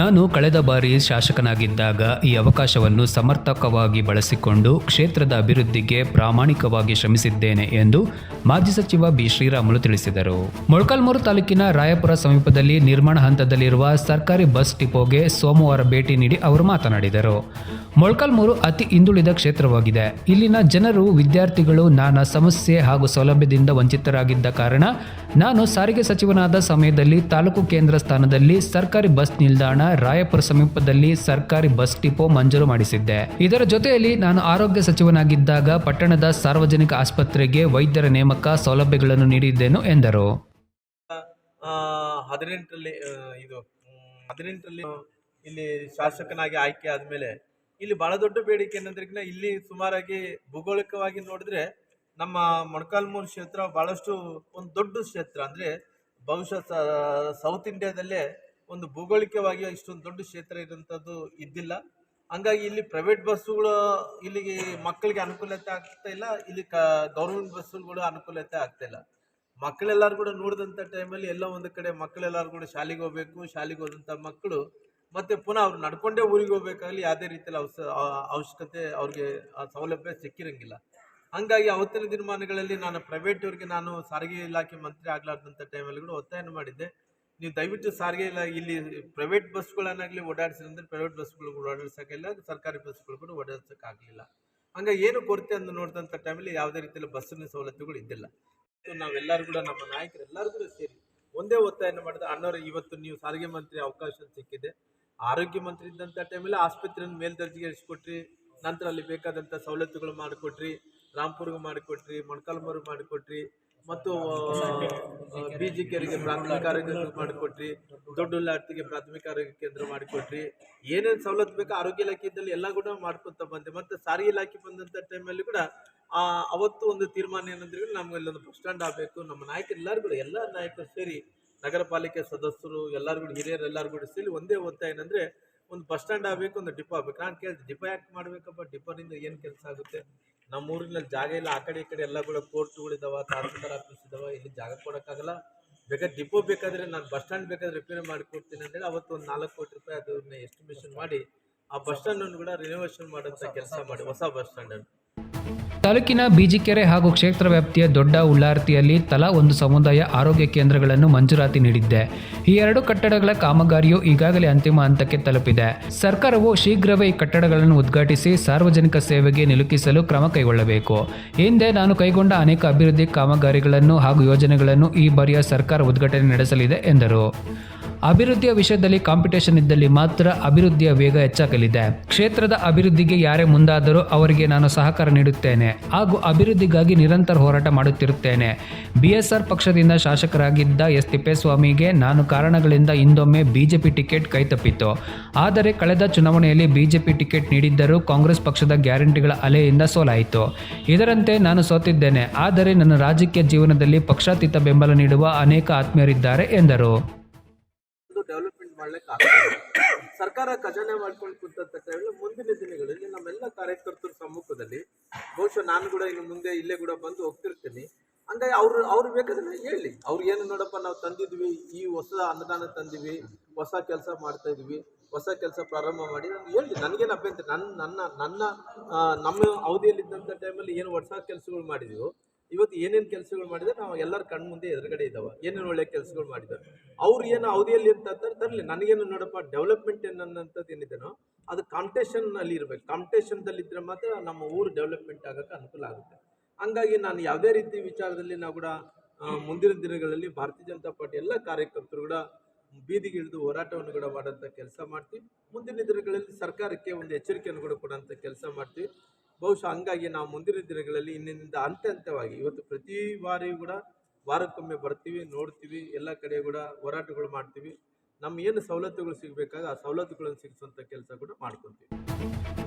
ನಾನು ಕಳೆದ ಬಾರಿ ಶಾಸಕನಾಗಿದ್ದಾಗ ಈ ಅವಕಾಶವನ್ನು ಸಮರ್ಥಕವಾಗಿ ಬಳಸಿಕೊಂಡು ಕ್ಷೇತ್ರದ ಅಭಿವೃದ್ಧಿಗೆ ಪ್ರಾಮಾಣಿಕವಾಗಿ ಶ್ರಮಿಸಿದ್ದೇನೆ ಎಂದು ಮಾಜಿ ಸಚಿವ ಬಿ ಶ್ರೀರಾಮುಲು ತಿಳಿಸಿದರು. ಮೊಳಕಾಲ್ಮೂರು ತಾಲೂಕಿನ ರಾಯಪುರ ಸಮೀಪದಲ್ಲಿ ನಿರ್ಮಾಣ ಹಂತದಲ್ಲಿರುವ ಸರ್ಕಾರಿ ಬಸ್ ಡಿಪೋಗೆ ಸೋಮವಾರ ಭೇಟಿ ನೀಡಿ ಅವರು ಮಾತನಾಡಿದರು. ಮೊಳಕಾಲ್ಮೂರು ಅತಿ ಹಿಂದುಳಿದ ಕ್ಷೇತ್ರವಾಗಿದೆ. ಇಲ್ಲಿನ ಜನರು, ವಿದ್ಯಾರ್ಥಿಗಳು ನಾನಾ ಸಮಸ್ಯೆ ಹಾಗೂ ಸೌಲಭ್ಯದಿಂದ ವಂಚಿತರಾಗಿದ್ದ ಕಾರಣ ನಾನು ಸಾರಿಗೆ ಸಚಿವನಾದ ಸಮಯದಲ್ಲಿ ತಾಲೂಕು ಕೇಂದ್ರ ಸ್ಥಾನದಲ್ಲಿ ಸರ್ಕಾರಿ ಬಸ್ ನಿಲ್ದಾಣ ರಾಯಪುರ ಸಮೀಪದಲ್ಲಿ ಸರ್ಕಾರಿ ಬಸ್ ಡಿಪೋ ಮಂಜೂರು ಮಾಡಿಸಿದ್ದೆ. ಇದರ ಜೊತೆಯಲ್ಲಿ ನಾನು ಆರೋಗ್ಯ ಸಚಿವನಾಗಿದ್ದಾಗ ಪಟ್ಟಣದ ಸಾರ್ವಜನಿಕ ಆಸ್ಪತ್ರೆಗೆ ವೈದ್ಯರ ನೇಮಕ ಸೌಲಭ್ಯಗಳನ್ನು ನೀಡಿದ್ದೇನು ಎಂದರು. ಹದಿನೆಂಟರಲ್ಲಿ ಇದು ಹದಿನೆಂಟರಲ್ಲಿ ಇಲ್ಲಿ ಶಾಸಕನಾಗಿ ಆಯ್ಕೆ ಆದಮೇಲೆ ಇಲ್ಲಿ ಬಹಳ ದೊಡ್ಡ ಬೇಡಿಕೆ ಏನಂದ್ರೆ ಇಲ್ಲಿ ಸುಮಾರಾಗಿ ಭೂಗೋಳಿಕವಾಗಿ ನೋಡಿದ್ರೆ ನಮ್ಮ ಮೊಣಕಾಲ್ಮೂರು ಕ್ಷೇತ್ರ ಬಹಳಷ್ಟು ಒಂದು ದೊಡ್ಡ ಕ್ಷೇತ್ರ ಅಂದ್ರೆ ಬಹುಶಃ ಸೌತ್ ಇಂಡಿಯಾದಲ್ಲೇ ಒಂದು ಭೌಗೋಳಿಕವಾಗಿ ಇಷ್ಟೊಂದು ದೊಡ್ಡ ಕ್ಷೇತ್ರ ಇರೋಂಥದ್ದು ಇದ್ದಿಲ್ಲ. ಹಂಗಾಗಿ ಇಲ್ಲಿ ಪ್ರೈವೇಟ್ ಬಸ್ಸುಗಳು ಇಲ್ಲಿಗೆ ಮಕ್ಕಳಿಗೆ ಅನುಕೂಲತೆ ಆಗ್ತಾ ಇಲ್ಲ, ಇಲ್ಲಿ ಕ ಗೌರ್ಮೆಂಟ್ ಬಸ್ಸುಗಳು ಅನುಕೂಲತೆ ಆಗ್ತಾ ಇಲ್ಲ. ಮಕ್ಕಳೆಲ್ಲರೂ ಕೂಡ ನೋಡಿದಂಥ ಟೈಮಲ್ಲಿ ಎಲ್ಲ ಒಂದು ಕಡೆ ಮಕ್ಕಳೆಲ್ಲರೂ ಕೂಡ ಶಾಲೆಗೆ ಹೋಗ್ಬೇಕು, ಶಾಲೆಗೆ ಹೋದಂಥ ಮಕ್ಕಳು ಮತ್ತೆ ಪುನಃ ಅವ್ರು ನಡ್ಕೊಂಡೇ ಊರಿಗೆ ಹೋಗ್ಬೇಕಾಗಲಿ ಯಾವುದೇ ರೀತಿಯಲ್ಲಿ ಅವಸ ಅವಶ್ಯಕತೆ ಅವ್ರಿಗೆ, ಆ, ಸೌಲಭ್ಯ ಸಿಕ್ಕಿರಂಗಿಲ್ಲ. ಹಂಗಾಗಿ ಅವತ್ತಿನ ದಿನಮಾನಗಳಲ್ಲಿ ನಾನು ಪ್ರೈವೇಟ್ ಅವ್ರಿಗೆ ನಾನು ಸಾರಿಗೆ ಇಲಾಖೆ ಮಂತ್ರಿ ಆಗ್ಲಾರ್ದಂಥ ಟೈಮಲ್ಲಿ ಕೂಡ ಒತ್ತಾಯನ ಮಾಡಿದ್ದೆ. ನೀವು ದಯವಿಟ್ಟು ಸಾರಿಗೆ ಇಲ್ಲ, ಇಲ್ಲಿ ಪ್ರೈವೇಟ್ ಬಸ್ಗಳನ್ನಾಗಲಿ ಓಡಾಡಿಸಿದ್ರೆ ಪ್ರೈವೇಟ್ ಬಸ್ಗಳು ಓಡಾಡಿಸೋಕ್ಕಿಲ್ಲ ಸರ್ಕಾರಿ ಬಸ್ಗಳು ಕೂಡ ಓಡಾಡ್ಸೋಕ್ಕಾಗಲಿಲ್ಲ. ಹಂಗೆ ಏನು ಕೊರತೆ ಅಂತ ನೋಡಿದಂಥ ಟೈಮಲ್ಲಿ ಯಾವುದೇ ರೀತಿಯಲ್ಲಿ ಬಸ್ಸಿನ ಸವಲತ್ತುಗಳು ಇದ್ದಿಲ್ಲ. ನಾವೆಲ್ಲರೂ ಕೂಡ ನಮ್ಮ ನಾಯಕರು ಎಲ್ಲರೂ ಕೂಡ ಸೇರಿ ಒಂದೇ ಒತ್ತಾಯನ ಮಾಡಿದ ಅನ್ನೋರು ಇವತ್ತು ನೀವು ಸಾರಿಗೆ ಮಂತ್ರಿ ಅವಕಾಶ ಸಿಕ್ಕಿದೆ. ಆರೋಗ್ಯ ಮಂತ್ರಿ ಇದ್ದಂಥ ಟೈಮಲ್ಲಿ ಆಸ್ಪತ್ರೆಯನ್ನು ಮೇಲ್ದರ್ಜೆಗೆ ಇಳಿಸ್ಕೊಟ್ರಿ ನಂತರ ಅಲ್ಲಿ ಬೇಕಾದಂಥ ಸವಲತ್ತುಗಳು ಮಾಡಿಕೊಟ್ರಿ, ರಾಮ್ಪುರ್ಗೆ ಮಾಡಿಕೊಟ್ರಿ, ಮೊಣಕಾಲ್ಮೂರು ಮಾಡಿಕೊಟ್ರಿ ಮತ್ತು ಬಿ ಜಿ ಕೆರಿಗೆ ಪ್ರಾಥಮಿಕ ಆರೋಗ್ಯ ಕೇಂದ್ರ ಮಾಡಿಕೊಟ್ರಿ ದೊಡ್ಡ ಉಳ್ಳಾರ್ತಿಗೆ ಪ್ರಾಥಮಿಕ ಆರೋಗ್ಯ ಕೇಂದ್ರ ಮಾಡಿಕೊಟ್ರಿ ಏನೇನು ಸವಲತ್ತು ಬೇಕೋ ಆರೋಗ್ಯ ಇದ್ದಲ್ಲಿ ಎಲ್ಲ ಕೂಡ ಮಾಡ್ಕೊತ ಬಂದೆ. ಮತ್ತೆ ಸಾರಿಗೆ ಇಲಾಖೆ ಬಂದಂಥ ಟೈಮಲ್ಲಿ ಕೂಡ ಆ, ಅವತ್ತು ಒಂದು ತೀರ್ಮಾನ ಏನಂದ್ರೆ ನಮ್ಗೆ ಇಲ್ಲೊಂದು ಬಸ್ ಸ್ಟ್ಯಾಂಡ್ ಆಗಬೇಕು. ನಮ್ಮ ನಾಯಕರು ಎಲ್ಲರೂ ಕೂಡ ಎಲ್ಲ ನಾಯಕರು ಸೇರಿ ನಗರ ಪಾಲಿಕೆ ಸದಸ್ಯರು ಎಲ್ಲರೂ ಕೂಡ ಹಿರಿಯರು ಎಲ್ಲರೂ ಕೂಡ ಸೇರಿ ಒಂದೇ ಒತ್ತಾಯ ಏನಂದ್ರೆ ಒಂದು ಬಸ್ ಸ್ಟ್ಯಾಂಡ್ ಆಗಬೇಕು ಒಂದು ಡಿಪೋ ಆಗಬೇಕು. ನಾನು ಕೇಳಿದೆ ಡಿಪೋ ಯಾಕೆ ಮಾಡಬೇಕಪ್ಪ? ಡಿಪೋನಿಂದ ಏನು ಕೆಲಸ ಆಗುತ್ತೆ? ನಮ್ಮ ಊರಿನಲ್ಲಿ ಜಾಗ ಇಲ್ಲ ಆ ಕಡೆ ಈ ಕಡೆ ಎಲ್ಲ ಕೂಡ ಕೋರ್ಟ್ಗಳಿದಾವ ತಹಸೀಲ್ದಾರ್ ಆಫೀಸ್ ಇದಾವ ಇಲ್ಲಿ ಜಾಗ ಕೊಡೋಕ್ಕಾಗಲ್ಲ. ಬೇಕಾದ್ರೆ ಡಿಪೋ ಬೇಕಾದ್ರೆ ನಾನು ಬಸ್ ಸ್ಟ್ಯಾಂಡ್ ಬೇಕಾದ್ರೆ ರಿಪೇರಿ ಮಾಡಿ ಕೊಡ್ತೀನಿ ಅಂತೇಳಿ ಅವತ್ತು ಒಂದು ನಾಲ್ಕು ಕೋಟಿ ರೂಪಾಯಿ ಅದನ್ನ ಎಸ್ಟಿಮೇಷನ್ ಮಾಡಿ ಆ ಬಸ್ ಸ್ಟ್ಯಾಂಡನ್ನು ಕೂಡ ರಿನೋವೇಷನ್ ಮಾಡೋಂಥ ಕೆಲಸ ಮಾಡಿ ಹೊಸ ಬಸ್ ಸ್ಟ್ಯಾಂಡನ್ನು ತಾಲೂಕಿನ ಬಿಜಿಕೆರೆ ಹಾಗೂ ಕ್ಷೇತ್ರ ವ್ಯಾಪ್ತಿಯ ದೊಡ್ಡ ಉಳ್ಳಾರ್ತಿಯಲ್ಲಿ ತಲಾ ಒಂದು ಸಮುದಾಯ ಆರೋಗ್ಯ ಕೇಂದ್ರಗಳನ್ನು ಮಂಜೂರಾತಿ ನೀಡಿದ್ದೆ. ಈ ಎರಡು ಕಟ್ಟಡಗಳ ಕಾಮಗಾರಿಯು ಈಗಾಗಲೇ ಅಂತಿಮ ಹಂತಕ್ಕೆ ತಲುಪಿದೆ. ಸರ್ಕಾರವು ಶೀಘ್ರವೇ ಈ ಕಟ್ಟಡಗಳನ್ನು ಉದ್ಘಾಟಿಸಿ ಸಾರ್ವಜನಿಕ ಸೇವೆಗೆ ನಿಲುಕಿಸಲು ಕ್ರಮ ಕೈಗೊಳ್ಳಬೇಕು. ಹಿಂದೆ ನಾನು ಕೈಗೊಂಡ ಅನೇಕ ಅಭಿವೃದ್ಧಿ ಕಾಮಗಾರಿಗಳನ್ನು ಹಾಗೂ ಯೋಜನೆಗಳನ್ನು ಈ ಬಾರಿಯ ಸರ್ಕಾರ ಉದ್ಘಾಟನೆ ನಡೆಸಲಿದೆ ಎಂದರು. ಅಭಿವೃದ್ಧಿಯ ವಿಷಯದಲ್ಲಿ ಕಾಂಪಿಟೇಷನ್ ಇದ್ದಲ್ಲಿ ಮಾತ್ರ ಅಭಿವೃದ್ಧಿಯ ವೇಗ ಹೆಚ್ಚಾಗಲಿದೆ. ಕ್ಷೇತ್ರದ ಅಭಿವೃದ್ಧಿಗೆ ಯಾರೇ ಮುಂದಾದರೂ ಅವರಿಗೆ ನಾನು ಸಹಕಾರ ನೀಡುತ್ತೇನೆ. ಹಾಗೂ ಅಭಿವೃದ್ಧಿಗಾಗಿ ನಿರಂತರ ಹೋರಾಟ ಮಾಡುತ್ತಿರುತ್ತೇನೆ. ಬಿಎಸ್ಆರ್ ಪಕ್ಷದಿಂದ ಶಾಸಕರಾಗಿದ್ದ ಎಸ್ ತಿಪ್ಪೇಸ್ವಾಮಿಗೆ ನಾನು ಕಾರಣಗಳಿಂದ ಹಿಂದೊಮ್ಮೆ ಬಿಜೆಪಿ ಟಿಕೆಟ್ ಕೈತಪ್ಪಿತು ಆದರೆ ಕಳೆದ ಚುನಾವಣೆಯಲ್ಲಿ ಬಿಜೆಪಿ ಟಿಕೆಟ್ ನೀಡಿದ್ದರೂ ಕಾಂಗ್ರೆಸ್ ಪಕ್ಷದ ಗ್ಯಾರಂಟಿಗಳ ಅಲೆಯಿಂದ ಸೋಲಾಯಿತು. ಇದರಂತೆ ನಾನು ಸೋತಿದ್ದೇನೆ. ಆದರೆ ನನ್ನ ರಾಜಕೀಯ ಜೀವನದಲ್ಲಿ ಪಕ್ಷಾತೀತ ಬೆಂಬಲ ನೀಡುವ ಅನೇಕ ಆತ್ಮೀಯರಿದ್ದಾರೆ ಎಂದರು. ಮಾಡ್ಲಿಕ್ಕೆ ಆಗ್ತದೆ ಸರ್ಕಾರ ಖಜಾನೆ ಮಾಡ್ಕೊಂಡು ಕುಂತಂತ ಮುಂದಿನ ದಿನಗಳಲ್ಲಿ ನಮ್ಮೆಲ್ಲ ಕಾರ್ಯಕರ್ತರ ಸಮ್ಮುಖದಲ್ಲಿ, ಬಹುಶಃ ನಾನು ಕೂಡ ಇನ್ನು ಮುಂದೆ ಇಲ್ಲೇ ಕೂಡ ಬಂದು ಹೋಗ್ತಿರ್ತೀನಿ. ಹಂಗಾಗಿ ಅವ್ರು ಅವ್ರು ಬೇಕಾದ್ರೆ ಹೇಳಿ. ಅವ್ರು ಏನು ನೋಡಪ್ಪ, ನಾವು ತಂದಿದ್ವಿ, ಈ ಹೊಸ ಅನುದಾನ ತಂದಿವಿ, ಹೊಸ ಕೆಲಸ ಮಾಡ್ತಾ ಇದ್ವಿ, ಹೊಸ ಕೆಲಸ ಪ್ರಾರಂಭ ಮಾಡಿ, ನಾನು ಹೇಳಿ, ನನಗೇನು ಅಭ್ಯಂತರ, ನನ್ನ ನನ್ನ ನನ್ನ ನಮ್ಮ ಅವಧಿಯಲ್ಲಿದ್ದಂಥ ಟೈಮಲ್ಲಿ ಏನು ಹೊಸ ಕೆಲಸಗಳು ಮಾಡಿದೀವೋ ಇವತ್ತು ಏನೇನು ಕೆಲಸಗಳು ಮಾಡಿದ್ರೆ ನಾವು ಎಲ್ಲರ ಕಣ್ಣು ಮುಂದೆ ಎದುರುಗಡೆ ಇದ್ದಾವೆ. ಏನೇನು ಒಳ್ಳೆ ಕೆಲಸಗಳು ಮಾಡಿದ್ದಾರೆ ಅವ್ರು ಏನು ಅವಧಿಯಲ್ಲಿ ಅಂತ ತರಲಿ. ನನಗೇನು ನೋಡಪ್ಪ ಡೆವಲಪ್ಮೆಂಟ್ ಏನನ್ನಂಥದ್ದು ಏನಿದೆನೋ ಅದು ಕಾಂಪಿಟೇಷನ್ ಅಲ್ಲಿ ಇರಬೇಕು. ಕಾಂಪಿಟೇಷನ್ದಲ್ಲಿದ್ದರೆ ಮಾತ್ರ ನಮ್ಮ ಊರು ಡೆವಲಪ್ಮೆಂಟ್ ಆಗೋಕ್ಕೆ ಅನುಕೂಲ ಆಗುತ್ತೆ. ಹಂಗಾಗಿ ನಾನು ಯಾವುದೇ ರೀತಿ ವಿಚಾರದಲ್ಲಿ ನಾವು ಕೂಡ ಮುಂದಿನ ದಿನಗಳಲ್ಲಿ ಭಾರತೀಯ ಜನತಾ ಪಾರ್ಟಿ ಎಲ್ಲ ಕಾರ್ಯಕರ್ತರು ಕೂಡ ಬೀದಿಗೆ ಇಳಿದು ಹೋರಾಟವನ್ನು ಕೂಡ ಮಾಡೋಂಥ ಕೆಲಸ ಮಾಡ್ತೀವಿ. ಮುಂದಿನ ದಿನಗಳಲ್ಲಿ ಸರ್ಕಾರಕ್ಕೆ ಒಂದು ಎಚ್ಚರಿಕೆಯನ್ನು ಕೂಡ ಕೊಡೋಂಥ ಕೆಲಸ ಮಾಡ್ತೀವಿ. ಬಹುಶಃ ಹಂಗಾಗಿ ನಾವು ಮುಂದಿನ ದಿನಗಳಲ್ಲಿ ಇನ್ನಿಂದ ಹಂತ ಹಂತವಾಗಿ ಇವತ್ತು ಪ್ರತಿ ಬಾರಿ ಕೂಡ ವಾರಕ್ಕೊಮ್ಮೆ ಬರ್ತೀವಿ, ನೋಡ್ತೀವಿ, ಎಲ್ಲ ಕಡೆ ಕೂಡ ಹೋರಾಟಗಳು ಮಾಡ್ತೀವಿ. ನಮ್ಮ ಏನು ಸವಲತ್ತುಗಳು ಸಿಗಬೇಕಾಗ ಆ ಸವಲತ್ತುಗಳನ್ನು ಸಿಗಿಸುವಂಥ ಕೆಲಸ ಕೂಡ ಮಾಡ್ಕೊತೀವಿ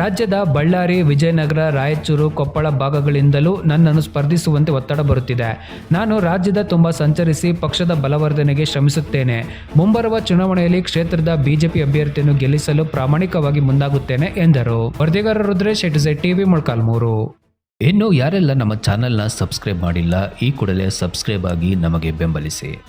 ರಾಜ್ಯದ ಬಳ್ಳಾರಿ, ವಿಜಯನಗರ, ರಾಯಚೂರು, ಕೊಪ್ಪಳ ಭಾಗಗಳಿಂದಲೂ ನನ್ನನ್ನು ಸ್ಪರ್ಧಿಸುವಂತೆ ಒತ್ತಡ ಬರುತ್ತಿದೆ. ನಾನು ರಾಜ್ಯದ ತುಂಬ ಸಂಚರಿಸಿ ಪಕ್ಷದ ಬಲವರ್ಧನೆಗೆ ಶ್ರಮಿಸುತ್ತೇನೆ. ಮುಂಬರುವ ಚುನಾವಣೆಯಲ್ಲಿ ಕ್ಷೇತ್ರದ ಬಿಜೆಪಿ ಅಭ್ಯರ್ಥಿಯನ್ನು ಗೆಲ್ಲಿಸಲು ಪ್ರಾಮಾಣಿಕವಾಗಿ ಮುಂದಾಗುತ್ತೇನೆ ಎಂದರು. ವರದಿಗಾರ ರುದ್ರೇಶ್ ಎಟ್ ಟಿವಿ ಮೊಳಕಾಲ್ಮೂರು. ಇನ್ನು ಯಾರೆಲ್ಲ ನಮ್ಮ ಚಾನೆಲ್ನ ಸಬ್ಸ್ಕ್ರೈಬ್ ಮಾಡಿಲ್ಲ, ಈ ಕೂಡಲೇ ಸಬ್ಸ್ಕ್ರೈಬ್ ಆಗಿ ನಮಗೆ ಬೆಂಬಲಿಸಿ.